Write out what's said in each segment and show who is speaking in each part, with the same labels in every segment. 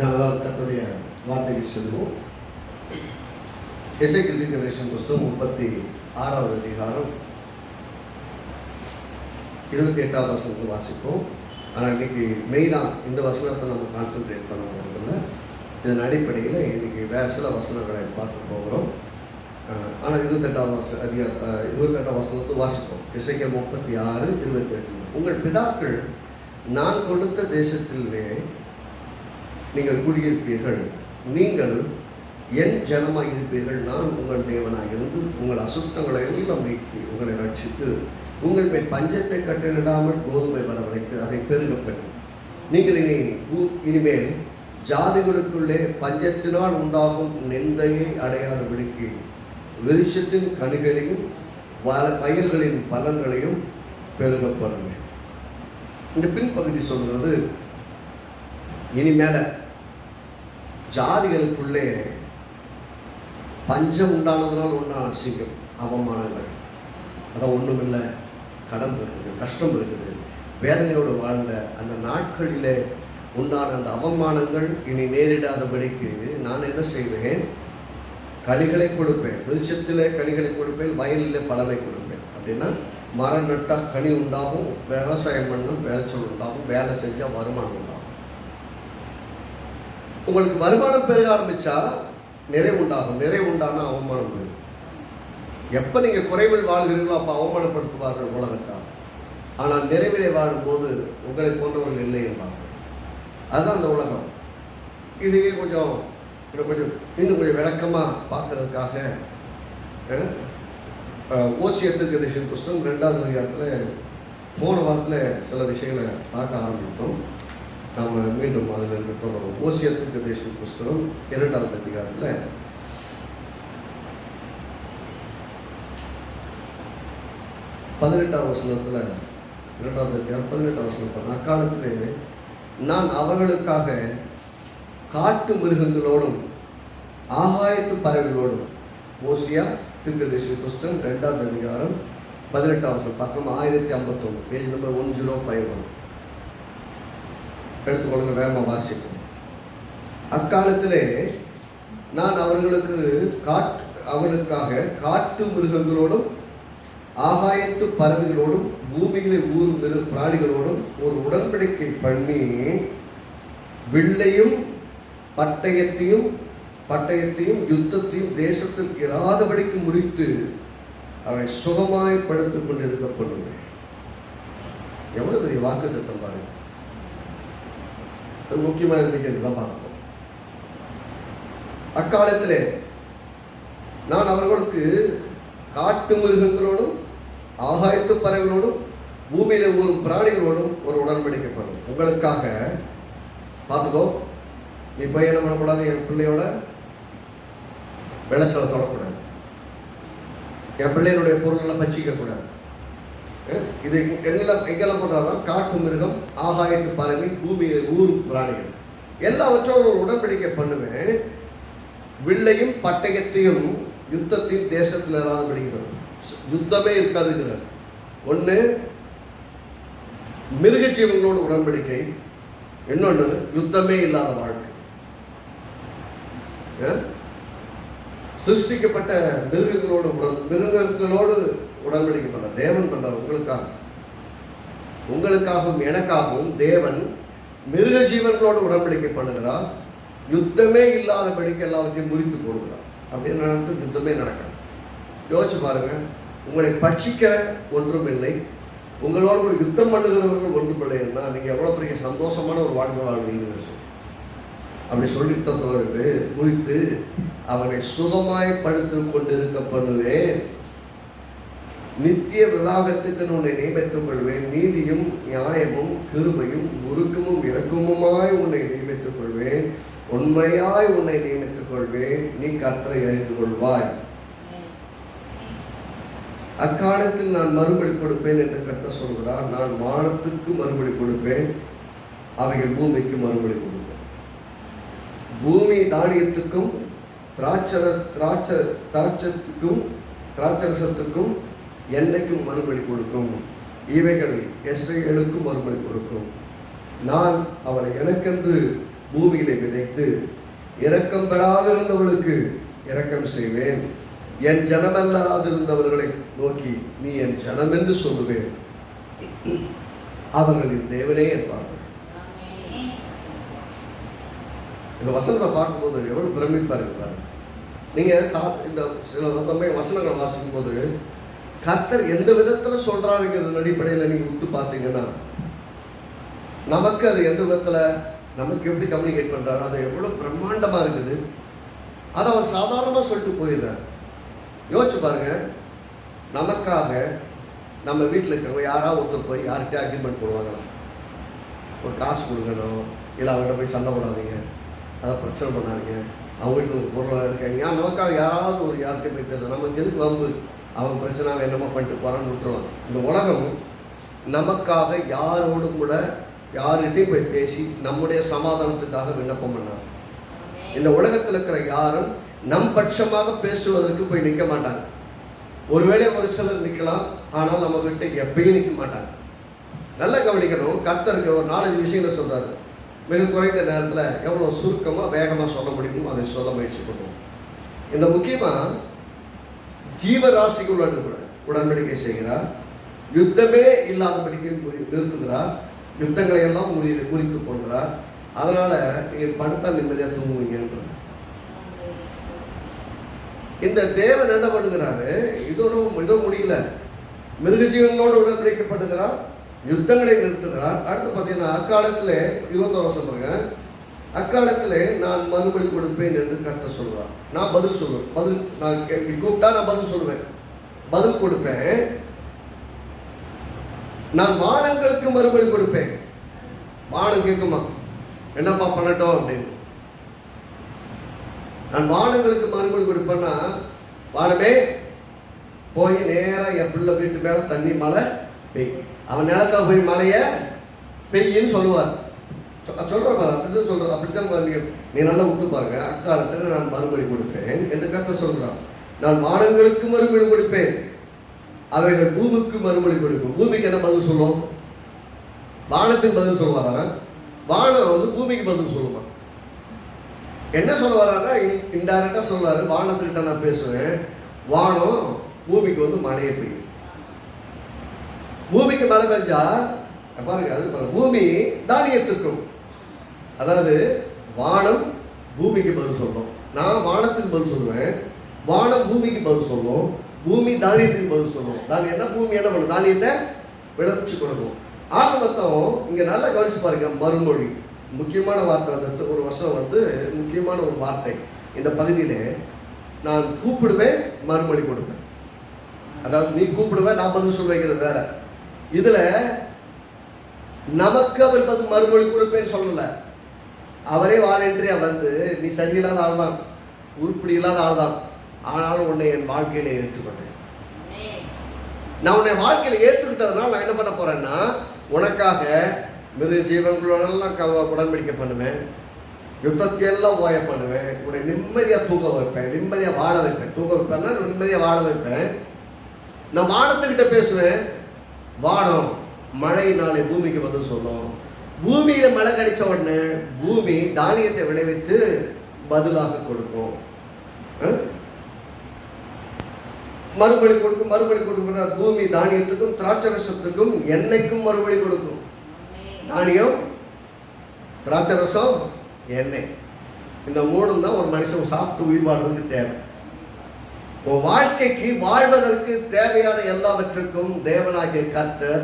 Speaker 1: நாங்கள் கத்துடைய வார்த்தைக்கு செல்வோம். இசைக்கு தேசம் புஸ்தகம் முப்பத்தி ஆறாவது அதிகாரம் இருபத்தி எட்டாவது வசனத்தை வாசிப்போம். ஆனால் இன்னைக்கு மெயினாக இந்த வசனத்தை நம்ம கான்சென்ட்ரேட் பண்ண போகிறதில்ல இதன் அடிப்படையில் இன்னைக்கு வேறு சில வசனங்களை பார்க்க போகிறோம். ஆனால் இருபத்தெட்டாவது வச அதிகார இருபத்தெட்டாம் வசனத்தை வாசிப்போம். இசைக்க முப்பத்தி ஆறு இருபத்தி எட்டு உங்கள் பிதாக்கள் நான் கொடுத்த தேசத்திலே நீங்கள் குடியிருப்பீர்கள். நீங்கள் என் ஜனமாக இருப்பீர்கள். நான் உங்கள் தேவனாக இருந்து உங்கள் அசுத்தங்களை எல்லாம் நீக்கி உங்களை ரட்சித்து உங்கள் மேல் பஞ்சத்தை கட்டளிடாமல் கோதுமை வரவழைத்து அதை பெருக நீங்கள் இனி இனிமேல் ஜாதிகளுக்குள்ளே பஞ்சத்தினால் உண்டாகும் நிந்தையை அடையாதபடிக்கு வெளிச்சத்தின் கனிகளையும் வ- வயல்களின் பலன்களையும் பெருகப்படுங்கள் இந்த பின்பகுதி சொல்கிறது இனிமேல ஜாதிகளுக்குள்ளே பஞ்சம் உண்டானதுனால் உண்டான அசிங்கம் அவமானங்கள். அதான் ஒன்றும் இல்லை கடன் இருக்குது கஷ்டம் இருக்குது. வேதனையோடு வாழ்ந்த அந்த நாட்களிலே உண்டான அந்த அவமானங்கள் இனி நேரிடாதபடிக்கு நான் என்ன செய்வேன்? கனிகளை கொடுப்பேன். வெளிச்சத்தில் கனிகளை கொடுப்பேன் வயலில் பலனை கொடுப்பேன். அப்படின்னா மரம் நட்டால் கனி உண்டாகும் விவசாயம் பண்ணால் விளைச்சல் உண்டாகும் வேலை செஞ்சால் வருமானம் உண்டாகும். உங்களுக்கு வருமானம் பெருக ஆரம்பிச்சா நிறைவு உண்டாகும் நிறைவு உண்டானா அவமானம் பெருகும் எப்போ நீங்கள் குறைவில் வாழ்கிறீர்களோ அப்போ அவமானப்படுத்துவார்கள் உலகத்தால் ஆனால் நிறைவிலே வாழும்போது உங்களை போன்றவர்கள் இல்லை என்பார்கள். அதுதான் அந்த உலகம். இதையே கொஞ்சம் இன்னும் கொஞ்சம் இன்னும் கொஞ்சம் விளக்கமாக பார்க்கறதுக்காக அஹ், அஹ், ஓசியத்துக்கு புஸ்தகம் ரெண்டாவது இடத்துல போன வாரத்தில் சில விஷயங்களை பார்க்க ஆரம்பித்தோம். நாம் மீண்டும் அதில் இருந்து தொடரும் ஓசியத்துக்கு தேசிய புஸ்தகம் இரண்டாவது அதிகாரத்தில். பதினெட்டாம் வசனத்தில் இரண்டாவது அதிகாரம் பதினெட்டாம் வசனத்தில் அக்காலத்திலே நான் அவர்களுக்காக காட்டு மிருகங்களோடும் ஆகாயத்து பறவைகளோடும் ஓசியா திருக்கதேசி புஸ்தகம் ரெண்டாவது அதிகாரம் பதினெட்டாம் வசனம். பக்கம் ஆயிரத்தி ஐம்பத்தொன்று page number one zero five one. எடுத்துக்கொள்ளுங்க வேகமாக வாசிக்கும் அக்காலத்திலே நான் அவர்களுக்கு காட் அவர்களுக்காக காட்டு மிருகங்களோடும் ஆகாயத்து பறவைகளோடும் பூமியிலே ஊறும் மிரு பிராணிகளோடும் ஒரு உடன்படிக்கை பண்ணி வில்லையும் பட்டயத்தையும் பட்டயத்தையும் யுத்தத்தையும் தேசத்தில் இராதபடிக்கு முறித்து அவை சுகமாய் படுத்துக் கொண்டிருக்க பண்ணுவேன் எவ்வளவு பெரிய வாக்கு திட்டம் பாருங்கள் அது முக்கியமாக இன்னைக்கு தான் பார்க்கணும் அக்காலத்தில் நான் அவர்களுக்கு காட்டு மிருகங்களோடும் ஆகாயத்து பறவைகளோடும் பூமியில் ஊறும் பிராணிகளோடும் ஒரு உடன்படிக்கை பண்ணும் உங்களுக்காக பார்த்துக்கோ. நீ போய் என்ன பண்ணக்கூடாது? என் பிள்ளையோட விளைச்சலை தொடக்கூடாது என் பிள்ளையினுடைய பொருள்களை பச்சிக்க கூடாது இது எங்கெல்லாம் எங்கெல்லாம் பண்ணுறாங்கன்னா காட்டு மிருகம் ஆகாயத்து பறவை பூமி ஊர் பிராணிகள். எல்லாவற்றோட உடன்படிக்கை பண்ணுவேன். வில்லையும் பட்டயத்தையும் யுத்தத்தையும் தேசத்தில் இராதபடிக்கு பண்ணுவேன் யுத்தமே இருக்காதுங்கிறார் ஒன்று மிருக ஜீவங்களோட உடன்படிக்கை. இன்னொன்று யுத்தமே இல்லாத வாழ்க்கை. சிருஷ்டிக்கப்பட்ட மிருகங்களோடு உடன் மிருகங்களோடு உடன்படிக்கை பண்ண தேவன் பண்றார் உங்களுக்காக. உங்களுக்காகவும் எனக்காகவும் தேவன் மிருக ஜீவன்களோடு உடன்படிக்கை பண்ணுகிறார். யுத்தமே இல்லாதபடிக்கு எல்லாவற்றையும் முறித்து போடுகிறார். அப்படின்னு நடந்து யுத்தமே நடக்கணும் யோசிச்சு பாருங்க உங்களை பட்சிக்க ஒன்றுமில்லை உங்களோடு கூட யுத்தம் பண்ணுகிறவர்கள் ஒன்றுமில்லைன்னா நீங்கள் எவ்வளோ பெரிய சந்தோஷமான ஒரு வாழ்க்கை வாழ்வீங்கன்னு சொல்லி. அப்படி சொல்லித்தான் சொல்லிட்டு குறித்து அவனை சுகமாய் படுத்து கொண்டு இருக்க பண்ணுவேன். நித்திய விவாகத்துக்கு உன்னை நியமித்துக் கொள்வேன். நீதியும் நியாயமும் கிருபையும் உருக்கமும் இரக்கமுமாய் உன்னை நியமித்துக் கொள்வேன். உண்மையாய் உன்னை நியமித்துக் கொள்வேன். நீ கத்தரை அறிந்து கொள்வாய். அக்காலத்தில் நான் மறுபடி கொடுப்பேன் என்று கத்த சொல்கிறார். நான் வானத்துக்கு மறுபடி கொடுப்பேன். அவைகள் பூமிக்கு மறுபடி கொடுப்பேன். பூமி தானியத்துக்கும் திராட்சர திராட்ச திராட்சத்துக்கும் திராட்சரசத்துக்கும் எண்ணெய்க்கும் மறுபடி கொடுக்கும். இவைகள் எஸ்ஐகளுக்கும் மறுபடி கொடுக்கும். நான் அவளை எனக்கென்று பூமியிலே விதைத்து இரக்கம் பெறாதிருந்தவளுக்கு இரக்கம் செய்வேன். என் ஜனமல்லாதிருந்தவர்களை நோக்கி நீ என் ஜனம் என்று சொல்லுவேன். அவர்களின் தேவனே என்பார்கள் இந்த வசனத்தை பார்க்கும்போது எவ்வளவு பிரமிப்பா இருக்கு நீங்கள் நீங்க சா இந்த சில சமயம் வசனங்களை வாசிக்கும் போது கர்த்தர் எந்த விதத்தில் சொல்கிறாருங்கிறது அடிப்படையில் நீங்கள் உத்து பார்த்தீங்கன்னா நமக்கு அது எந்த விதத்தில் நமக்கு எப்படி கம்யூனிகேட் பண்ணுறாரு அது எவ்வளோ பிரம்மாண்டமாக இருக்குது. அதை அவர் சாதாரணமாக சொல்லிட்டு போயிடுறார். யோசிச்சு பாருங்க நமக்காக நம்ம வீட்டில் இருக்கிறவங்க யாராவது ஒருத்தர் போய் யார்கிட்டயும் அக்ரிமெண்ட் போடுவாங்களா? ஒரு காசு கொடுக்கணும் இல்லை அவங்ககிட்ட போய் சண்டை போடாதீங்க அதை பிரச்சனை பண்ணாதீங்க அவங்க வீட்டில் ஒரு பொருளாக இருக்காங்க ஏன் நமக்காக யாராவது ஒரு யார்கிட்டையும் போய் பேசணும் நமக்கு எதுக்கு வம்பு? அவன் பிரச்சனை அவன் என்னமோ பண்ணிட்டு போகிறான்னு விட்டுருவான் இந்த உலகம் நமக்காக யாரோடும் கூட யார்கிட்டையும் போய் பேசி நம்முடைய சமாதானத்துக்காக விண்ணப்பம் பண்ணாங்க. இந்த உலகத்தில் இருக்கிற யாரும் நம் பட்சமாக பேசுவதற்கு போய் நிற்க மாட்டாங்க. ஒருவேளை ஒரு சிலர் நிற்கலாம் ஆனால் நம்ம கிட்ட எப்பயும் நிற்க மாட்டாங்க. நல்லா கவனிக்கணும் கத்தருக்கு ஒரு நாலஞ்சு விஷயங்களை சொல்கிறார் மிக குறைந்த நேரத்தில் எவ்வளோ சுருக்கமாக வேகமாக சொல்ல முடியுமோ அதை சொல்ல முயற்சி பண்ணுவோம். இந்த முக்கியமாக ஜீவராசிகளுடன் கூட உடன்படிக்கை செய்கிறார். யுத்தமே இல்லாதபடிக்கு முறி- நிறுத்துகிறார். யுத்தங்களை எல்லாம் முறி முறித்து போடுகிறார். அதனால நீங்கள் படுத்தால் நிம்மதியாக தூங்குவீங்க இந்த தேவன் என்ன பண்ணுகிறாரு? இதோட இதோ முடியல. மிருக ஜீவங்களோடு உடன்படிக்கப்படுகிறார். யுத்தங்களை நிறுத்துகிறார். அடுத்து பார்த்தீங்கன்னா அக்காலத்தில் இருபத்தோரு வருஷம் பாருங்க. அக்காலத்தில் நான் மறுபடி கொடுப்பேன் என்று கத்த சொல்கிறான் நான் பதில் சொல்லுவேன். பதில் நான் கேள்வி கூப்பிட்டா நான் பதில் சொல்லுவேன். பதில் கொடுப்பேன். நான் வானங்களுக்கு மறுபடி கொடுப்பேன். வானம் கேட்குமா என்னப்பா பண்ணட்டும் அப்படின்னு. நான் வானங்களுக்கு மறுபடி கொடுப்பேன்னா வானமே போய் நேராக என் பிள்ளை வீட்டு மேலே தண்ணி மழை பெய் அவன் நிலத்தில் போய் மழைய பெய்யின்னு சொல்லுவார். சொ- சொல்றேன் பாரு, அப்படிதான் சொல்கிறேன் அப்படித்தான் நீ நல்லா விட்டு பாருங்க. அக்காலத்தில் நான் மறுபடி கொடுப்பேன் என்று கத்த சொல்கிறான் நான் வானங்களுக்கு மறுபடி கொடுப்பேன். அவைகள் பூமிக்கு மறுபடி கொடுக்கும். பூமிக்கு என்ன பதில் சொல்லுவோம் வானத்துக்கு பதில் சொல்லுவாரா வானம் வந்து பூமிக்கு பதில் சொல்லுமா? என்ன சொல்ல வர்றாருன்னா இன்டைரக்டா சொல்லுவாரு வானத்துக்கிட்ட நான் பேசுவேன். வானம் பூமிக்கு வந்து மழையை பெய்யும். பூமிக்கு மழை பெஞ்சா பாருங்க அது பூமி தானியத்துக்கும் அதாவது வானம் பூமிக்கு பதில் சொல்லும். நான் வானத்துக்கு பதில் சொல்லுவேன் வானம் பூமிக்கு பதில் சொல்லும் பூமி தானியத்துக்கு பதில் சொல்லும். தானியம் பூமி என்ன பண்ணும்? தானியத்தை விளைவிச்சு கொடுக்கும். ஆக மொத்தம் இங்கே நல்லா கவனிச்சு பாருங்க மறுமொழி. முக்கியமான வார்த்தை வந்து ஒரு வருஷம் வந்து முக்கியமான ஒரு வார்த்தை. இந்த பகுதியில் நான் கூப்பிடுவேன் மறுமொழி கொடுப்பேன். அதாவது நீ கூப்பிடுவேன் நான் பதில் சொல்லுவேங்கிறது வேற. இதில் நமக்கு அவர் பத்து மறுமொழி கொடுப்பேன்னு சொல்லலை. அவரே வாலண்டியா வந்து நீ சரியில்லாத ஆள் தான் உருப்படி இல்லாத ஆள் தான் ஆனாலும் உன்னை என் வாழ்க்கையில ஏற்றுக்கொண்டேன். நான் உன்னை வாழ்க்கையில ஏற்றுக்கிட்டதுனால நான் என்ன பண்ண போறேன்னா உனக்காக மிரு ஜீவங்களோடெல்லாம் கவ உடன்படிக்கை பண்ணுவேன். யுத்தத்தையெல்லாம் ஓய பண்ணுவேன். உன்னை நிம்மதியாக தூங்க வைப்பேன். நிம்மதியாக வாழ வைப்பேன். தூங்க வைப்பேன்னா நிம்மதியாக வாழ வைப்பேன். நான் வானத்துக்கிட்ட பேசுவேன். வானம். மழையினாலே பூமிக்கு பதில் சொல்லும். பூமியில் மழை கிடைச்ச உடனே பூமி தானியத்தை விளைவித்து பதிலாக கொடுக்கும். மறுபடி கொடுக்கும் மறுபடி கொடுக்கும் பூமி தானியத்துக்கும் திராட்சை ரசத்துக்கும் எண்ணெய்க்கும் மறுபடி கொடுக்கும். தானியம் திராட்சை ரசம் எண்ணெய். இந்த மூணும் தான் ஒரு மனுஷன் சாப்பிட்டு உயிர் வாழ்றதுக்கு தேவை. உன் வாழ்க்கைக்கு வாழ்வதற்கு தேவையான எல்லாவற்றுக்கும் தேவனாகிய கர்த்தர்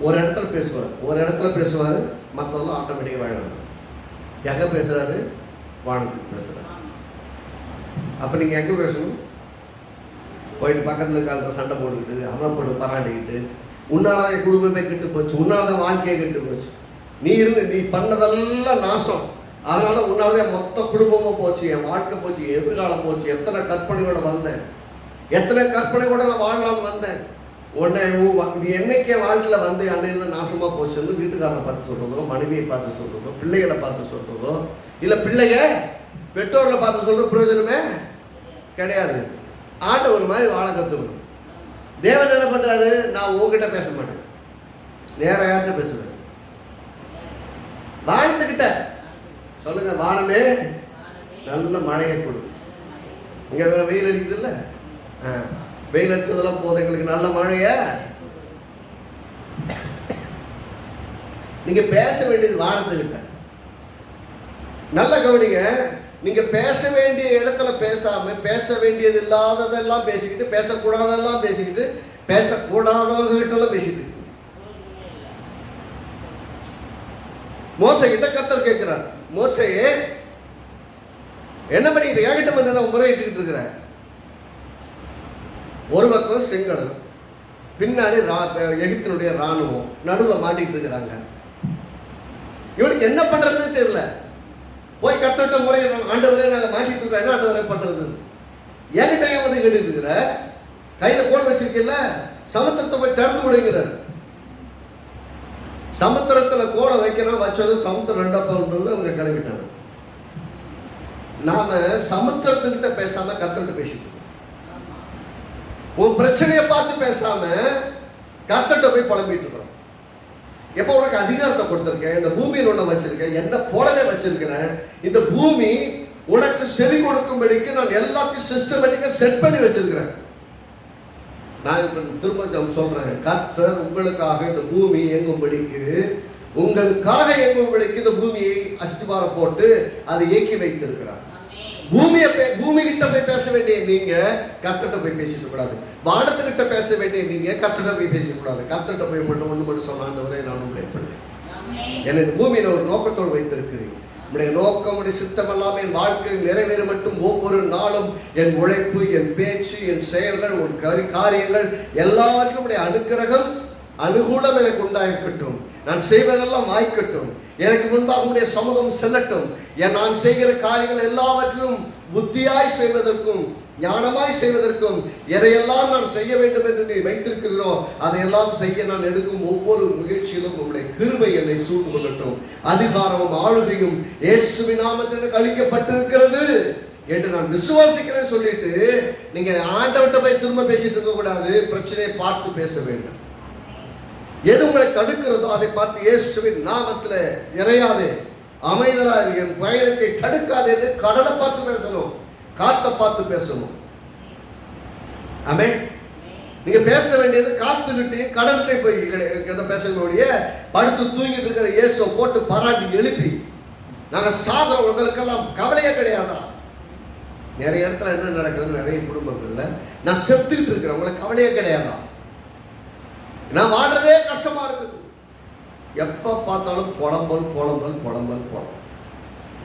Speaker 1: ஒரு இடத்துல பேசுவார். ஒரு இடத்துல பேசுவார் மற்றவங்களும் ஆட்டோமேட்டிக்காக வாழ்வாங்க. எங்கே பேசுகிறாரு வானத்துக்கு பேசுறாரு. அப்போ நீங்கள் எங்கே பேசணும்? போயிட்டு பக்கத்தில் இருக்கிற சண்டை போட்டுக்கிட்டு அவன் போட்டு பராண்டிக்கிட்டு உன்னால என் குடும்பமே கெட்டு போச்சு உன்னால தான் வாழ்க்கையே கெட்டு போச்சு. நீ இருந்து நீ பண்ணதெல்லாம் நாசம். அதனால உன்னால என் மொத்த குடும்பமும் போச்சு என் வாழ்க்கை போச்சு எதிர்காலம் போச்சு. எத்தனை கற்பனையோட வந்தேன். எத்தனை கற்பனையோட நான் வாழலாம்னு வந்தேன். உன்னை நீ என்னைக்கே வாழ்க்கையில் வந்து அன்னையிலிருந்து நாசமாக போச்சுன்னு வீட்டுக்காரனை பார்த்து சொல்கிறதோ மனைவியை பார்த்து சொல்கிறதோ பிள்ளைகளை பார்த்து சொல்கிறதோ இல்லை பிள்ளைங்க பெற்றோர்களை பார்த்து சொல்கிற பிரயோஜனமே கிடையாது. ஆண்டவர் மாதிரி வாழ கற்றுக்கணும் தேவன் என்ன பண்ணுறாரு நான் உங்ககிட்ட பேச மாட்டேன். நேராக யார்கிட்ட பேசுவேன்? வாழ்த்துக்கிட்ட சொல்லுங்க வானமே நல்ல மழையை கொடு இங்கே வெயில் அடிக்குது ஆ. வெயில் அடிச்சதெல்லாம் போதும். எங்களுக்கு நல்ல மழைய? நீங்க பேச வேண்டியது வானத்துக்கிட்ட நல்ல கவனிங்க. நீங்க பேச வேண்டிய இடத்துல பேசாம பேச வேண்டியது இல்லாததெல்லாம் பேசிக்கிட்டு பேசக்கூடாதெல்லாம் பேசிக்கிட்டு பேசக்கூடாதவங்க கிட்ட எல்லாம் பேசிட்டு மோசை கிட்ட கத்தர் கேட்கிறார். மோசையே என்ன பண்ணிட்டு என்கிட்ட வந்து நான் முறையிட்டு இருக்கிறேன் ஒரு பக்கம் செங்கடல் பின்னாடி ரா- எகிப்தினுடைய ராணுவம் நடுவில் மாட்டிகிட்டு இருக்கிறாங்க. இவனுக்கு என்ன பண்றதுன்னு தெரியல. போய் கத்தட்ட முறை ஆண்டவரே நாங்கள் மாட்டிட்டு இருக்கோம். என்ன ஆண்டவரே பண்றது? என்கிட்ட ஏன் வந்து கேட்டுட்டு இருக்கிற? கையில் கோல் வச்சிருக்கல சமுத்திரத்தை போய் திறந்து விடுங்கிறார் சமுத்திரத்தில் கோலை வைக்கிறோம் வச்சது சமுத்திரம் ரெண்டா பிறந்தது அவங்க கிளம்பிட்டாங்க. நாம சமுத்திரத்துக்கிட்ட பேசாம கத்தர்கிட்ட பேசிட்டு இருக்கோம். உன் பிரச்சனையை பார்த்து பேசாம கஷ்டத்தை போய் புலம்பிட்டு இருக்கிறோம். எப்போ உனக்கு அதிகாரத்தை கொடுத்துருக்கேன்? இந்த பூமியில் ஒன்றை வச்சிருக்கேன். என்ன போடவே வச்சிருக்கிறேன். இந்த பூமி உனக்கு செவி கொடுக்கும்படிக்கு நான் எல்லாத்தையும் சிஸ்டமேட்டிக்காக செட் பண்ணி வச்சிருக்கிறேன். நான் திரும்ப சொல்றேன் கர்த்தர் உங்களுக்காக இந்த பூமி இயங்கும்படிக்கு உங்களுக்காக இயங்கும்படிக்கு இந்த பூமியை அஸ்திவாரம் போட்டு அதை இயக்கி வைத்திருக்கிறார். பூமியை பூமி கிட்ட போய் பேச வேண்டிய நீங்க கர்த்தர்கிட்ட போய் பேசிட்டு கூடாது. வானத்துக்கிட்ட பேச வேண்டிய நீங்க கர்த்தர்கிட்ட போய் பேசிட்டு கூடாது. கர்த்தர்கிட்ட போய் மட்டும் ஒன்று மட்டும் சொன்னாண்டவரே நான் உங்களை பண்ணேன் இந்த பூமியில ஒரு நோக்கத்தோடு வைத்திருக்கிறீங்க உடைய நோக்கம் உடைய சித்தம் எல்லாமே என் வாழ்க்கையில் நிறைவேற மட்டும் ஒவ்வொரு நாளும் என் உழைப்பு என் பேச்சு என் செயல்கள் உன் கரி காரியங்கள் எல்லாவற்றிலும் உடைய அனுக்கிரகம் அனுகூலம் எனக்கு உண்டாயிருக்கட்டும். நான் செய்வதெல்லாம் வாய்க்கட்டும் எனக்கு முன்பாக உடைய சமூகம் செல்லட்டும். என் நான் செய்கிற காரியங்கள் எல்லாவற்றிலும் புத்தியாய் செய்வதற்கும் ஞானமாய் செய்வதற்கும் எதையெல்லாம் நான் செய்ய வேண்டும் என்று நீ வைத்திருக்கிறீரோ அதையெல்லாம் செய்ய நான் எடுக்கும் ஒவ்வொரு முயற்சியிலும் உங்களுடைய கிருபை என்னை சூழ்ந்து கொள்ளட்டும் அதிகாரமும் ஆளுகையும் இயேசுவின் நாமத்தில் அளிக்கப்பட்டிருக்கிறது என்று நான் விசுவாசிக்கிறேன் சொல்லிட்டு நீங்க ஆண்டவர்கிட்ட போய் திரும்ப பேசிட்டு இருக்க கூடாது பிரச்சனையை பார்த்து பேச வேண்டும். எது உங்களை தடுக்கிறதோ அதை பார்த்து இயேசுவின் நாமத்தில் இறையாது. அமைதலாது என் பயணத்தை தடுக்காது என்று கடலை பார்த்து பேசணும் காத்தை பார்த்து பேசணும். ஆமே நீங்க பேச வேண்டியது காத்துக்கிட்டையும் கடல்கிட்ட போய் எதை பேசக்கூடிய படுத்து தூங்கிட்டு இருக்கிற இயேசுவை போட்டு பாராட்டி எழுப்பி நாங்க சாகிறோம் உங்களுக்கெல்லாம் கவலையே கிடையாதா? நிறைய இடத்துல என்ன நடக்குதுன்னு நிறைய குடும்பங்கள்ல நான் செத்துக்கிட்டு இருக்கிறேன் உங்களுக்கு கவலையே கிடையாதான் நான் வாழ்றதே கஷ்டமா இருக்குது. எப்போ பார்த்தாலும் புலம்பல் புலம்பல் புலம்பல் புலம்பல்.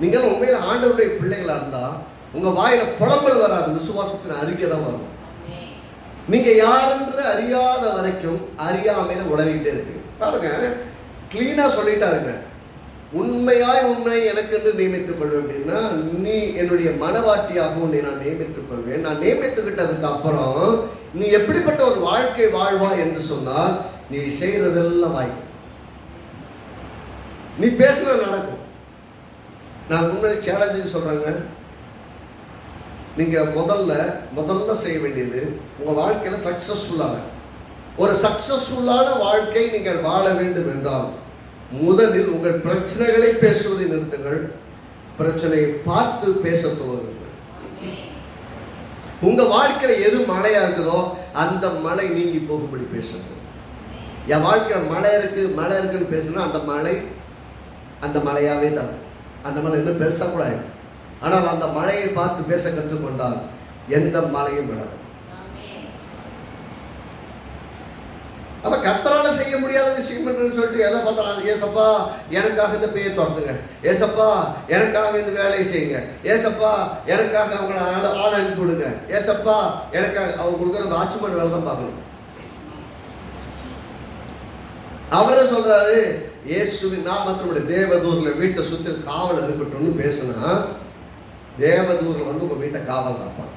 Speaker 1: நீங்கள் உண்மையில் ஆண்டவருடைய பிள்ளைகளாக இருந்தால் உங்கள் வாயில் புலம்பல் வராது விசுவாசத்தின் அறிக்கை தான் வரும். நீங்கள் யாருன்ற அறியாத வரைக்கும் அறியாமையில உளறிக்கிட்டே இருக்கு பாருங்க க்ளீனாக சொல்லிட்டாருங்க. உண்மையாய் உண்மை எனக்கு என்று நியமித்துக் கொள்வேன். அப்படின்னா நீ என்னுடைய மனவாட்டியாக உன்னை நான் நியமித்துக் கொள்வேன். நான் நியமித்துக்கிட்டதுக்கு அப்புறம் நீ எப்படிப்பட்ட ஒரு வாழ்க்கை வாழ்வா என்று சொன்னால் நீ செய்யறதெல்லாம் வாய்க்கும் நீ பேசுறது நடக்கும். நான் உண்மையை சேலஞ்சு சொல்றேங்க. நீங்க முதல்ல முதல்ல செய்ய வேண்டியது உங்க வாழ்க்கையில சக்சஸ்ஃபுல்லான ஒரு சக்சஸ்ஃபுல்லான வாழ்க்கை நீங்கள் வாழ வேண்டும் என்றால் முதலில் உங்கள் பிரச்சனைகளை பேசுவதை நிறுத்துங்கள். பிரச்சனையை பார்த்து பேச துவங்குங்கள். உங்க வாழ்க்கையில எது மழையா இருக்குதோ அந்த மழை நீங்கி போகும்படி பேசுங்கள். என் வாழ்க்கையில் மழை இருக்கு மழை இருக்குன்னு பேசுனா அந்த மழை அந்த மழையாவே தான். அந்த மழை இன்னும் பெருசா ஆனால் அந்த மழையை பார்த்து பேச கற்றுக்கொண்டால் எந்த மழையும் விடாது அப்ப முடியாத விஷயம் என்று சொல்லிட்டு எதை பார்த்தாலும் ஏசப்பா எனக்காக இந்த பேயை தொடர்ந்துங்க ஏசப்பா எனக்காக இந்த வேலையை செய்யுங்க. ஏசப்பா எனக்காக அவங்கள ஆள் ஆள் அனுப்பி விடுங்க. ஏசப்பா எனக்காக அவங்க கொடுக்குற பண்ண வேலை தான் பார்க்கணும். அவரே சொல்றாரு? இயேசுவின் நாமத்தினுடைய தேவதூரில் வீட்டை சுற்றி காவல் இருக்கட்டும்னு பேசுனா தேவதூரில் வந்து உங்கள் வீட்டை காவல் காப்பான்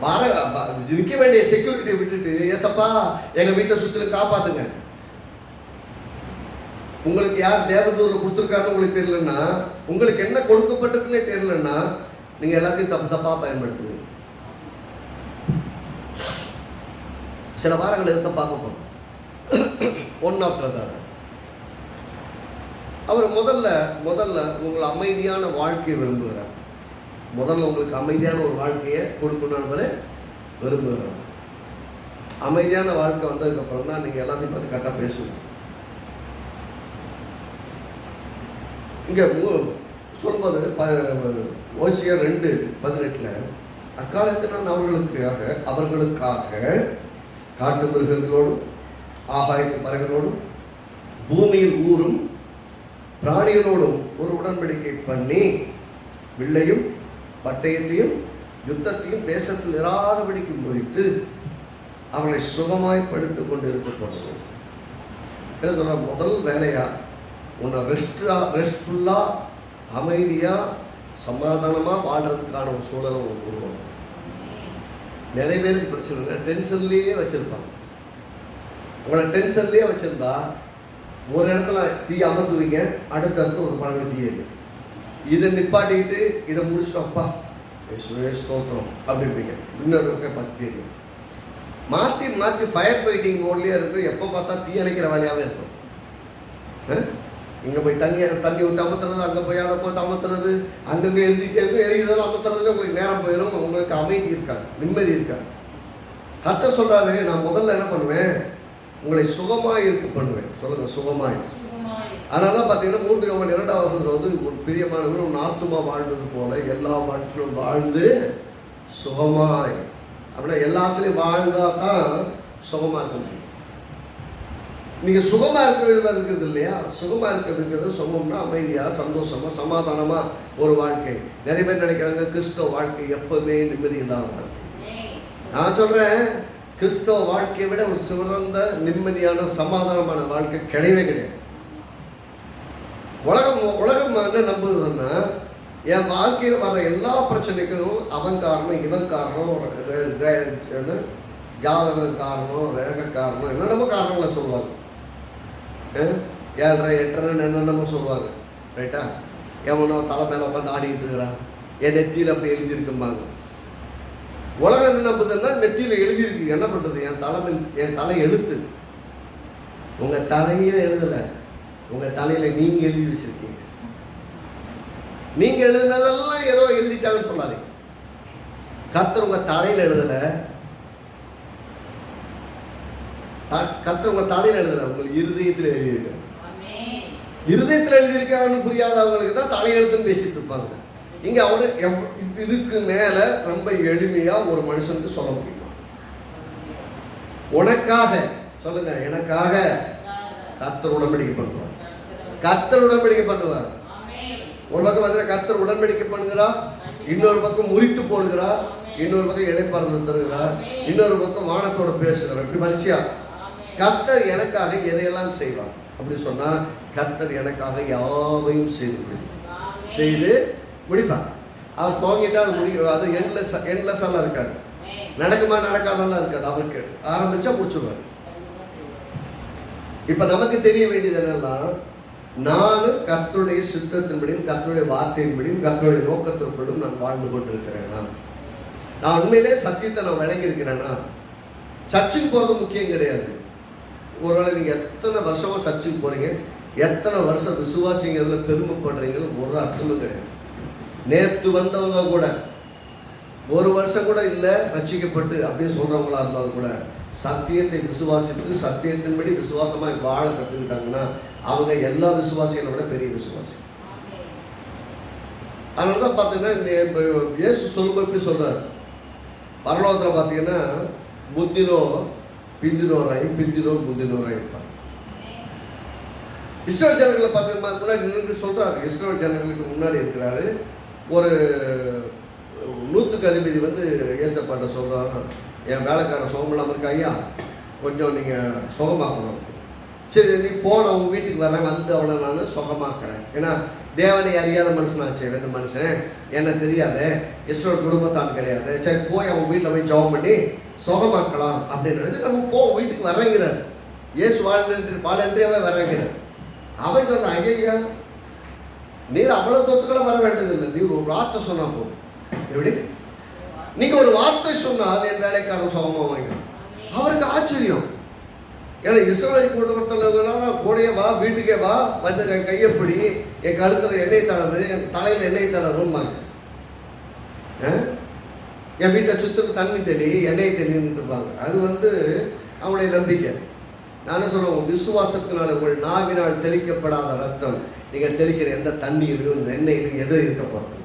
Speaker 1: வர வ- வேண்டிய செக்யூரிட்டி விட்டுட்டு ஏசப்பா எங்கள் வீட்டை சுற்றிலும் காப்பாத்துங்க. உங்களுக்கு யார் தேவதூரில் கொடுத்துருக்கான்னு உங்களுக்கு தெரியலன்னா உங்களுக்கு என்ன கொடுக்கப்பட்டிருக்குன்னே தெரியலன்னா நீங்கள் எல்லாத்தையும் தப்பு தப்பாக பயன்படுத்துங்க. சில வாரங்கள் எடுத்து பார்க்க போகிறோம் ஒன் ஆஃப்டர் தான் அவர் முதல்ல முதல்ல உங்களை அமைதியான வாழ்க்கையை விரும்புகிறார். முதல்ல உங்களுக்கு அமைதியான ஒரு வாழ்க்கையை கொடுக்கணும்னு விரும்புகிறோம். அமைதியான வாழ்க்கை வந்ததுக்கப்புறம் தான் நீங்கள் எல்லாத்தையும் பார்த்து கரெக்டாக பேசுவோம். இங்கே சொல்வது ப ஓசியர் ரெண்டு பதினெட்டில் அக்காலத்தில் நான் அவர்களுக்காக அவர்களுக்காக காட்டு மிருகங்களோடும் ஆகாயத்து பறவைகளோடும் பூமியில் ஊறும் பிராணிகளோடும் ஒரு உடன்படிக்கை பண்ணி வில்லையும் பட்டயத்தையும் யுத்தத்தையும் தேசத்தில் இராதபடிக்கு முறித்து அவளை சுகமாய் படுத்து கொண்டு இருக்கப்படுவோம் என்ன சொல்ற முதல் வேலையா? உன்னை ரெஸ்டா ரெஸ்ட்ஃபுல்லாக அமைதியாக சமாதானமாக வாழ்கிறதுக்கான ஒரு சூழலை உங்களுக்கு உருவாக்கும். நிறைய பேருக்கு பிரச்சனை இல்லை. டென்ஷன்லேயே வச்சுருப்பாங்க. உங்களை டென்ஷன்லேயே வச்சுருந்தா ஒரு இடத்துல தீ அமர்த்துவீங்க அடுத்த இடத்துல ஒரு பழங்க தீ இருக்கு இதை நிப்பாட்டிக்கிட்டு இதை முடிச்சிட்டோம்ப்பா. யேசுவே ஸ்தோத்திரம். அப்படிம்பீங்க இன்னொரு பக்கம் பத்து எரியும் மாற்றி மாற்றி ஃபயர் ஃபைட்டிங் மோட்லேயே இருக்கும் எப்போ பார்த்தா தீ அணைக்கிற வேலையாகவே இருக்கும். இங்கே போய் தண்ணி தண்ணி விட்டு அமர்த்துறது அங்கே போய் அதை போய் அமர்த்துறது அங்கங்கே எழுதிட்டே இருக்கும் எழுதியதெல்லாம் அமர்த்துறது உங்களுக்கு நேரம் போயிடும். உங்களுக்கு அமைதி இருக்காது. நிம்மதி இருக்காது. கத்த சொல்கிறாரு நான் முதல்ல என்ன பண்ணுவேன்? உங்களை சுகமாக இருக்க பண்ணுவேன். சொல்லுங்கள் சுகமாய். அதனால தான் பார்த்தீங்கன்னா மூன்று கவன் இரண்டாம் வசனம் வந்து ஒரு பிரியமானவர் உன் ஆத்துமா வாழ்ந்தது போல எல்லா மற்றும் வாழ்ந்து சுகமாய் அப்படின்னா எல்லாத்துலேயும் வாழ்ந்தால் தான் சுகமாக இருக்க முடியும். நீங்கள் சுகமாக இருக்கிறதுல இருக்கிறது இல்லையா? சுகமாக இருக்கிறதுங்கிறது சுகம்னா அமைதியாக சந்தோஷமாக சமாதானமாக ஒரு வாழ்க்கை. நிறைய பேர் நினைக்கிறாங்க கிறிஸ்தவ வாழ்க்கை எப்பவுமே நிம்மதி இல்லாத வாழ்க்கை. நான் சொல்கிறேன் கிறிஸ்தவ வாழ்க்கையை விட ஒரு சிறந்த நிம்மதியான சமாதானமான வாழ்க்கை கிடையவே கிடையாது. உலகம் உலகம் என்ன நம்புறதுன்னா என் வாழ்க்கையில் வர எல்லா பிரச்சனைக்கும் அவன் காரணம் இவன் காரணம் ரே- ஜாதகம் காரணம் ரேக காரணம் என்னென்னமோ காரணங்களை சொல்லுவாங்க. ஏழரை எட்டரை என்னென்னமோ சொல்லுவாங்க. ரைட்டா எவனோ தலை மேலே உட்காந்து ஆடிக்கிட்டு இருக்கிறான். என் நெத்தியில் அப்படி எழுதியிருக்கும்பாங்க. உலகம் என்ன நம்புதுன்னா நெத்தியில் எழுதியிருக்கு. என்ன பண்ணுறது என் தலைமை என் தலை எழுத்து. உங்கள் தலையே எழுதலை. உங்கள் தலையில் நீங்கள் எழுதி வச்சிருக்கீங்க. நீங்கள் எழுதுனதெல்லாம் ஏதோ எழுதிட்டாங்கன்னு சொல்லாதீங்க. கர்த்தர் உங்கள் தலையில் எழுதலை. க- கர்த்தர் உங்கள் தலையில் எழுதலை. உங்கள் இருதயத்தில் எழுதியிருக்காரு. இருதயத்தில் எழுதியிருக்காருன்னு புரியாதவங்களுக்கு தான் தலையெழுத்துன்னு பேசிட்டு இருப்பாங்க. இங்கே அவரு இதுக்கு மேலே ரொம்ப எளிமையாக ஒரு மனுஷனுக்கு சொல்ல முடியும். உனக்காக சொல்லுங்க எனக்காக. கர்த்தர் உடன்படிக்கை பண்ணுவார். கர்த்தர் உடன்படிக்கை பண்ணுவார். ஒரு பக்கம் பார்த்தீங்கன்னா கர்த்தர் உடன்படிக்கை பண்ணுகிறா இன்னொரு பக்கம் முறித்து போடுகிறா இன்னொரு பக்கம் இழைப்பாளர் தருகிறார் இன்னொரு பக்கம் வானத்தோட பேசுகிறார் இப்படி வரிசையா? கர்த்தர் எனக்காக எதையெல்லாம் செய்வார்? அப்படி சொன்னா கர்த்தர் எனக்காக யாவையும் செய்து முடிப்பார். செய்து முடிப்பார். அவர் துவங்கிட்டா அது முடி அது எண்ட்லெஸ் எண்ட்லெஸ்ஸெல்லாம் இருக்காது நடக்குமா நடக்காதெல்லாம் இருக்காது. அவருக்கு ஆரம்பிச்சா முடிச்சுடுவார் இப்போ நமக்கு தெரிய வேண்டியது என்னெல்லாம் நான் கத்தருடைய சித்தத்தின்படியும் கத்தருடைய வார்த்தையின்படியும் கத்தருடைய நோக்கத்திற்குள்ளும் நான் வாழ்ந்து கொண்டிருக்கிறேனா? நான் உண்மையிலே சத்தியத்தை நான் விளங்கியிருக்கிறேனா? சர்ச்சுக்கு போகிறது முக்கியம் கிடையாது. ஒருவேளை நீங்கள் எத்தனை வருஷமாக சர்ச்சுக்கு போகிறீங்க எத்தனை வருஷம் விசுவாசிங்கிறதுல பெருமைப்படுறீங்கன்னு ஒரு அர்த்தமும் கிடையாது. நேற்று வந்தவங்க கூட ஒரு வருஷம் கூட இல்லை ரசிக்கப்பட்டு அப்படின்னு சொல்கிறவங்களா இருந்தாலும் கூட சத்தியத்தை விசுவாசித்து சத்தியத்தின்படி விசுவாசமாக வாழ கற்றுக்கிட்டாங்கன்னா அவங்க எல்லா விசுவாசிகளை விட பெரிய விசுவாசி. அதனால தான் பார்த்தீங்கன்னா இயேசு சொல்லும்போது எப்படி சொல்கிறார் பரலோகத்தில் பார்த்தீங்கன்னா முந்தினோ பிந்தினோராயும் பிந்தினோ முந்தினோராய் இருப்பாங்க. இஸ்ரோ ஜனங்களை பார்த்தீங்கன்னா முன்னாடி நின்று சொல்கிறாரு இஸ்ரேல் ஜனங்களுக்கு முன்னாடி இருக்கிறாரு. ஒரு நூற்றுக்கு அதிபதி வந்து ஏசப்பாட்ட சொல்கிறாரு என் வேலைக்காரன் சுகம் இல்லாமல் இருக்கா ஐயா கொஞ்சம் நீங்கள் சுகமாக்கணும். சரி நீ போன அவங்க வீட்டுக்கு வரேன் வந்து அவனை நான் சுகமாக்குறேன் ஏன்னா தேவனை அறியாத மனுஷனாச்சு இந்த மனுஷன். என்ன தெரியாது? இஸ்ரோட குடும்பத்தான் கிடையாது. சரி போய் அவன் வீட்டில் போய் ஜபம் பண்ணி சுகமாக்கலாம் அப்படின்னு நினச்சி நம்ம போ வீட்டுக்கு வரேங்கிறார் இயேசு வாழ்ந்து வாழன்றியாவே வரேங்கிறார் அவன் சொல்கிறான் ஐயா நீர் அவ்வளோ தொத்துக்கெல்லாம் வர வேண்டியதில்லை. நீ ஒரு வார்த்தை சொன்னா போதும். எப்படி? நீங்கள் ஒரு வார்த்தை சொன்னால் என் வேலைக்காரன் சுகமாக வாங்கிடும் அவருக்கு ஆச்சரியம். ஏன்னா இஸ்ரவேல் கூட்டத்தலைவர்களாம் கூடயே வா வீட்டுக்கே வா வந்து கையை பிடி என் கழுத்தில் எண்ணெய் தடவு என் தலையில் எண்ணெய் தடவும்பாங்க. ஆ? என் வீட்டை சுத்தம் தண்ணி தெளி எண்ணெய் தெளின்னு இருப்பாங்க அது வந்து அவனுடைய நம்பிக்கை. நானே சொல்லுவோம்? விசுவாசத்தினால உங்கள் நாவினால் தெளிக்கப்படாத ரத்தம். நீங்கள் தெளிக்கிற எந்த தண்ணியிலும் எண்ணெயிலும் எது இருக்க போகிறது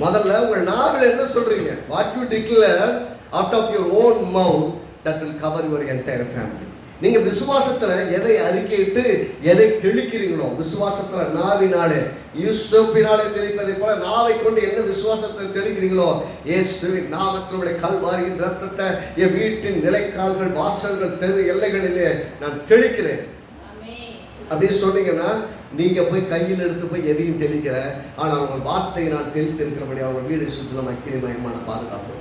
Speaker 1: முதல்ல உங்கள் நாவில் என்ன சொல்றீங்க? What you declare out of your own mouth that will cover your entire family நீங்க விசுவாசத்துல எதை அறிக்கையிட்டு எதை தெளிக்கிறீங்களோ விசுவாசத்துல நாவினாலே யூசுப்பினாலே தெளிப்பதை போல நாவை கொண்டு என்ன விசுவாசத்தை தெளிக்கிறீங்களோ இயேசுவின் நாமத்தினுடைய கல்வாரியின் ரத்தத்தை என் வீட்டின் நிலைக்கால்கள் வாசல்கள் தெரு எல்லைகளிலே நான் தெளிக்கிறேன். அப்படின்னு சொன்னீங்கன்னா நீங்க போய் கையில் எடுத்து போய் எதையும் தெளிக்கல. ஆனா அவங்க வார்த்தையினால் தெளித்திருக்கிறபடி அவங்க வீடு சுற்றிலும் அக்கினி மயமான பாதுகாப்பு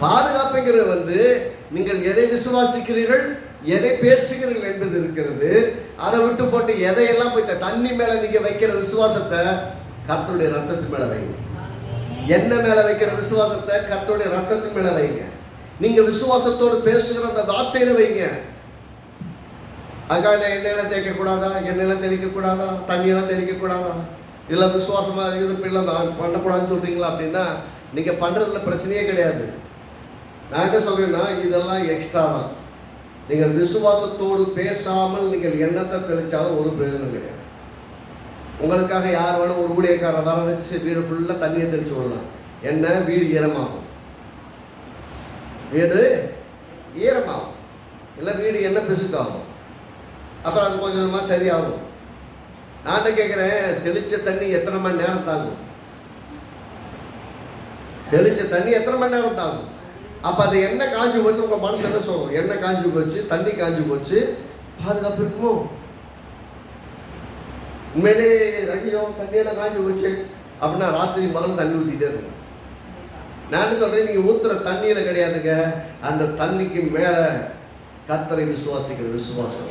Speaker 1: பாதுகாப்புங்கிறது வந்து நீங்கள் எதை விசுவாசிக்கிறீர்கள் எதை பேசுகிறீர்கள் என்பது இருக்கிறது. அதை விட்டு போட்டு எதையெல்லாம் போய் த- தண்ணி மேலே நீங்கள் வைக்கிற விசுவாசத்தை கர்த்தருடைய ரத்தத்து மேலே வைங்க. எண்ணெய் மேலே வைக்கிற விசுவாசத்தை கர்த்தருடைய ரத்தத்து மேலே வைங்க. நீங்கள் விசுவாசத்தோடு பேசுகிற அந்த வார்த்தையில வைங்க. அதுக்காக நான் எண்ணெயெல்லாம் தேய்க்கக்கூடாதா எண்ணெயெல்லாம் தெளிக்கக்கூடாதா தண்ணியெல்லாம் தெளிக்கக்கூடாதா இதில் இதெல்லாம் விசுவாசமா இருக்குது இப்படிலாம் பண்ணக்கூடாதுன்னு சொல்கிறீங்களா அப்படின்னா நீங்கள் பண்ணுறதுல பிரச்சனையே கிடையாது. நான் என்ன சொல்றேன்னா இதெல்லாம் எக்ஸ்ட்ரா தான். நீங்கள் விசுவாசத்தோடு பேசாமல் நீங்கள் எண்ணத்தை தெளிச்சாலும் ஒரு பிரயோஜனம் கிடையாது. உங்களுக்காக யார் வேணும் ஒரு ஊழியக்காரர் வர வச்சு வீடு ஃபுல்லாக தண்ணியை தெளிச்சு விடலாம். என்ன? வீடு ஈரமாகும். வீடு ஈரமாகும். இல்லை வீடு என்ன பிசுக்காகும் அப்புறம் அது கொஞ்சம் கொஞ்சமாக சரியாகும். நான் என்ன கேட்குறேன் தெளிச்ச தண்ணி எத்தனை மணி நேரம் தாங்கும்? தெளிச்ச தண்ணி எத்தனை மணி நேரம் தாங்கும்? அப்போ அது எண்ணெய் காஞ்சி போச்சு? உங்கள் மனசு என்ன சொல்லும்? எண்ணெய் காஞ்சி போச்சு? தண்ணி காஞ்சி போச்சு. பாதுகாப்பு இருக்குமோ? உண்மையிலே ஐயோ தண்ணியெல்லாம் காஞ்சி போச்சு அப்படின்னா ராத்திரி மகளும் தண்ணி ஊற்றிட்டே இருக்கும் நான் என்ன சொல்கிறேன் நீங்கள் ஊற்றுற தண்ணியில் கிடையாதுங்க. அந்த தண்ணிக்கு மேலே கத்தரை விசுவாசிக்கிற விசுவாசம்.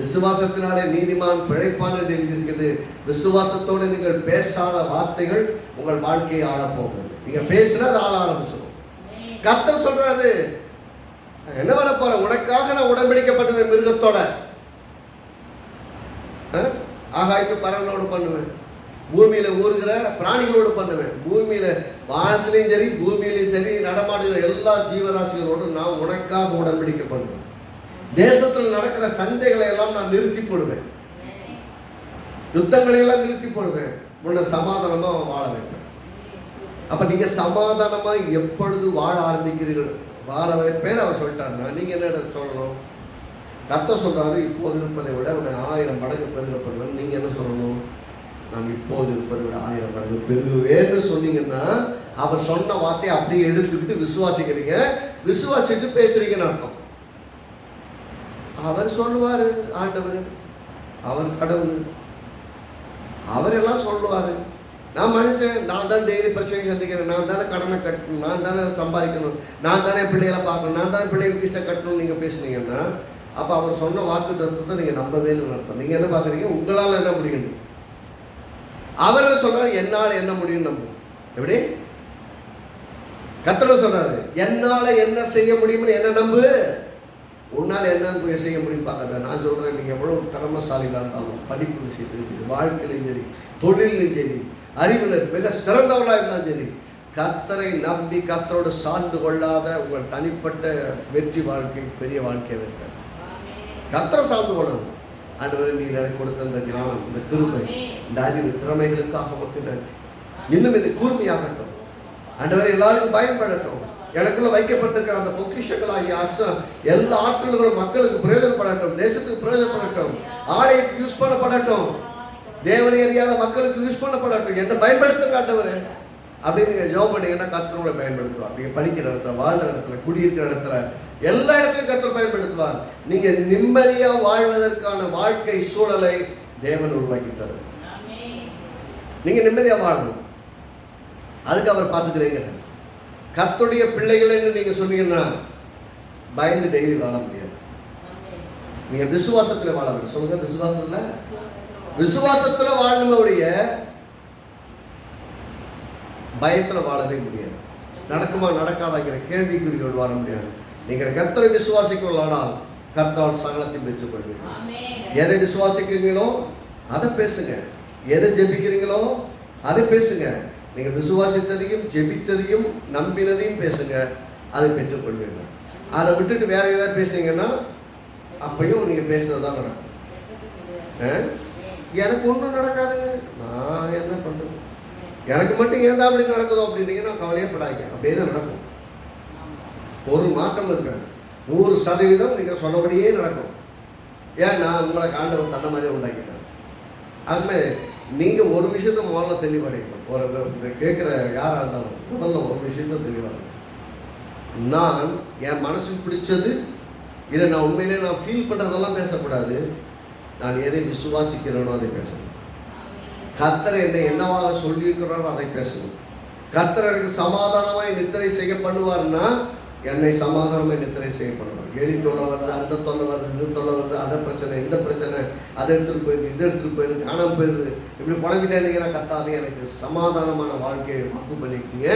Speaker 1: விசுவாசத்தினாலே நீதிமான் பிழைப்பான் என்று எழுதியிருக்கிறது விசுவாசத்தோடு நீங்கள் பேசாத வார்த்தைகள் உங்கள் வாழ்க்கையை ஆளப்போகுது நீங்கள் பேசுனா பேசினா அது ஆள ஆரம்பிச்சிடும் கர்த்தர் சொல்றாரு என்ன பண்ண போறேன் உனக்காக நான் உடன்படிக்கப்பட்டுவேன் மிருகத்தோட. ஆகாய்த்து பறவைகளோடு பண்ணுவேன். பூமியில ஊறுகிற பிராணிகளோடு பண்ணுவேன். பூமியில வானத்திலையும் சரி பூமியிலையும் சரி நடமாடுகிற எல்லா ஜீவராசிகளோடும் நான் உனக்காக உடன்படிக்கப்படுவேன். தேசத்தில் நடக்கிற சண்டைகளை எல்லாம் நான் நிறுத்தி போடுவேன் யுத்தங்களை எல்லாம் நிறுத்தி போடுவேன் உன்னை சமாதானமா வாழ வேண்டும். அப்போ நீங்கள் சமாதானமாக எப்பொழுது வாழ ஆரம்பிக்கிறீர்கள்? வாழ பேர் அவர் சொல்லிட்டாருன்னா நீங்கள் என்ன சொல்லணும்? கர்த்தர் சொல்கிறாரு இப்போது இருப்பதை விட உன்னை ஆயிரம் மடங்கு பெருகப்படுவேன். நீங்கள் என்ன சொல்லணும்? நான் இப்போது இருப்பதை விட ஆயிரம் மடங்கு பெருகுவேன்னு சொன்னீங்கன்னா அவர் சொன்ன வார்த்தையை அப்படியே எடுத்துக்கிட்டு விசுவாசிக்கிறீங்க. விசுவாசிட்டு பேசுறீங்கன்னு அர்த்தம். அவர் சொல்லுவார் ஆண்டவர். அவர் கடவுள். அவரெல்லாம் சொல்லுவார். நான் மனுஷன் நான் தான் டெய்லி பிரச்சனை சந்திக்கிறேன். நான் தானே கடனை கட்டணும். நான் தானே சம்பாதிக்கணும். நான் தானே பிள்ளைகளை பார்க்கணும். நான் தானே பிள்ளைகள் பீஸை கட்டணும்னு நீங்கள் பேசுனீங்கன்னா அப்போ அவர் சொன்ன வாக்கு தத்துவத்தை நீங்கள் நம்பவே இல்லை அர்த்தம். நீங்கள் என்ன பார்க்குறீங்க? உங்களால் என்ன முடியும் அவர் என்ன என்னால் என்ன முடியும் நம்பும் எப்படி? கத்தனை சொல்கிறாரு என்னால் என்ன செய்ய முடியும்னு என்ன நம்பு? உன்னால் என்ன செய்ய முடியும் பார்க்காத. நான் சொல்கிறேன் நீங்கள் எவ்வளோ திறமசாலிகளாக இருந்தாலும் படிப்பு விஷயத்துலையும் சரி வாழ்க்கையிலையும் சரி தொழிலையும் சரி அறிவில் மிக சிறந்தவர்களாக இருந்தாலும் சரி கத்தரை நம்பி கத்தரோடு சார்ந்து கொள்ளாத உங்கள் தனிப்பட்ட வெற்றி வாழ்க்கை பெரிய வாழ்க்கையாக இருக்காது கத்தரை சார்ந்து கொள்ளணும். ஆண்டவரே நீ எனக்கு கொடுத்த இந்த ஞானம் இந்த திருமை இந்த அறிவு திறமைகளுக்காக உமக்கு நன்றி. இன்னும் இது கூர்மையாகட்டும். அன்றுவரை எல்லாருக்கும் பயன்படட்டும் எனக்குள்ள வைக்கப்பட்டிருக்கிற அந்த பொக்கிஷங்களாகிய அசம் எல்லா ஆற்றல்களும் மக்களுக்கு பிரயோஜனப்படட்டும் தேசத்துக்கு பிரயோஜனப்படட்டும் ஆலயத்துக்கு யூஸ் பண்ணப்படட்டும். தேவனை அறியாத மக்களுக்கு யூஸ் பண்ணப்படட்டும் என்ன பயன்படுத்த காட்டவர் அப்படின்னு நீங்கள் ஜோம் பண்ணீங்கன்னா கத்தரோட பயன்படுத்துவார். நீங்கள் படிக்கிற இடத்துல வாழ்ற இடத்துல குடியிருக்கிற இடத்துல எல்லா இடத்துலையும் கத்தர் பயன்படுத்துவார். நீங்கள் நிம்மதியாக வாழ்வதற்கான வாழ்க்கை சூழலை தேவன் உருவாக்கி தருவார் நீங்கள் நிம்மதியாக வாழணும். அதுக்கு அவர் பார்த்துக்கிறீங்க. கத்துடைய பிள்ளைகள்னு நீங்கள் சொன்னீங்கன்னா பயந்து டெய்லி வாழ முடியாது. நீங்கள் விசுவாசத்தில் வாழ முடியும் சொல்லுங்கள் விசுவாசத்தில். விசுவாசத்தில் வாழணுடைய பயத்தில் வாழவே முடியாது. நடக்குமா நடக்காதாங்கிற கேள்விக்குறியோடு வாழ முடியாது. நீங்கள் கத்தரை விசுவாசிக்கொள்ளானால் கர்த்தால் சகலத்தையும் பெற்றுக்கொள்வீர்கள். எதை விசுவாசிக்கிறீங்களோ அதை பேசுங்க. எதை ஜெபிக்கிறீங்களோ அதை பேசுங்க. நீங்கள் விசுவாசித்ததையும் ஜெபித்ததையும் நம்பினதையும் பேசுங்க. அதை பெற்றுக்கொள்வீர்கள். அதை விட்டுட்டு வேற ஏதாவது பேசுனீங்கன்னா அப்பையும் நீங்கள் பேசுனது தான் நடக்கும். ஆ? எனக்கு ஒன்றும் நடக்காதுங்க. நான் என்ன பண்ணுறது எனக்கு மட்டும் ஏன் தான் அப்படி நடக்குதோ அப்படின்னீங்கன்னா கவலையே படாதீங்க. அப்படியே தான் நடக்கும். ஒரு மாற்றம் இருக்காது நூறு சதவீதம் நீங்கள் சொன்னபடியே நடக்கும். ஏன் நான் உங்களை காண்டவர் தன்னை மாதிரி உண்டாக்கிட்டேன் அதுமாதிரி நீங்கள் ஒரு விஷயத்த முதல்ல தெளிவடையணும். ஒரு கேட்குற யாராக இருந்தாலும் முதல்ல ஒரு விஷயத்த தெளிவடையணும். நான் என் மனசுக்கு பிடிச்சது இதை நான் உண்மையிலே நான் ஃபீல் பண்ணுறதெல்லாம் பேசக்கூடாது. நான் எதை விசுவாசிக்கிறேனோ அதை பேசணும். கர்த்தர் என்னை என்னவாக சொல்லியிருக்கிறாரோ அதை பேசணும். கர்த்தர் எனக்கு சமாதானமாய் நித்திரை செய்ய பண்ணுவார்னா என்னை சமாதானமாக நித்திரை செய்ய பண்ணுவார். எலி தொல்லை வருது அந்த தொல்லை வருது இது தொல்லை வருது அதை பிரச்சனை இந்த பிரச்சனை அதை எடுத்துகிட்டு போயிடுது இதை எடுத்துகிட்டு போயிடுது காணாமல் போயிடுது இப்படி புலம்பிட்டே இருந்தீங்கன்னா கத்தாவே எனக்கு சமாதானமான வாழ்க்கையை வாக்கு பண்ணிக்கிங்க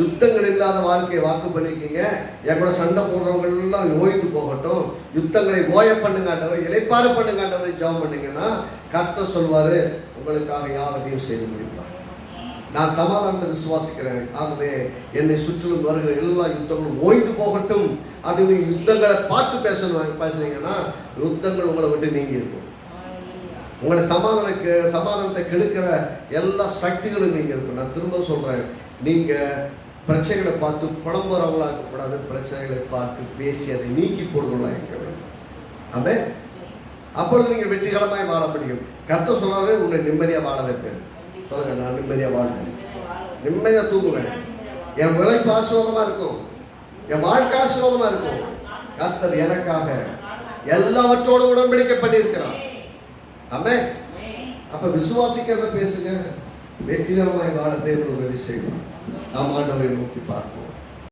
Speaker 1: யுத்தங்கள் இல்லாத வாழ்க்கையை வாக்கு பண்ணிக்கிங்க. என் கூட சண்டை போடுறவங்க எல்லாம் ஓய்ந்து போகட்டும். யுத்தங்களை ஓய பண்ணுங்காண்டவர் இளைப்பாற பண்ணுங்காண்டவர் ஜெபம் பண்ணீங்கன்னா கர்த்தர் சொல்வார் உங்களுக்காக யாவதையும் செய்து முடிப்பார். நான் சமாதானத்தை விசுவாசிக்கிறேன். ஆகவே என்னை சுற்றிலும் வருகிற எல்லா யுத்தங்களும் ஓய்ந்து போகட்டும். அப்படின்னு யுத்தங்களை பார்த்து பேசணும் பேசுனீங்கன்னா யுத்தங்கள் உங்களை விட்டு நீங்கி இருக்கும். உங்களை சமாதான சமாதானத்தை கெடுக்கிற எல்லா சக்திகளும் நீங்கள் இருக்கும். நான் திரும்ப சொல்கிறேன் நீங்கள் பிரச்சனைகளை பார்த்து புலம்புறவங்களா இருக்கக்கூடாது. பிரச்சனைகளை பார்த்து பேசி அதை நீக்கி போடுவங்களாக இருக்க வேண்டும். ஆமே அப்பொழுது நீங்கள் வெற்றிகரமாய் வாழ முடியும். கத்த சொல்றாரு உன்னை நிம்மதியாக வாழ வைப்பேன். சொல்லுங்க நான் நிம்மதியாக வாழ்வேன். நிம்மதியாக தூங்குவேன். என் உழைப்பு ஆசீர்வாதமாக இருக்கும். என் வாழ்க்கை ஆசீர்வாதமாக இருக்கும். கத்தர் எனக்காக எல்லாவற்றோடும் உடன்படிக்கை பண்ணியிருக்கிறான் ஆமே அப்போ விசுவாசிக்கிறத பேசுங்க. வெற்றிகரமாய் வாழ தேவன் உதவி செய்வான் நாம் ஆண்டவரை நோக்கி பார்ப்போம்.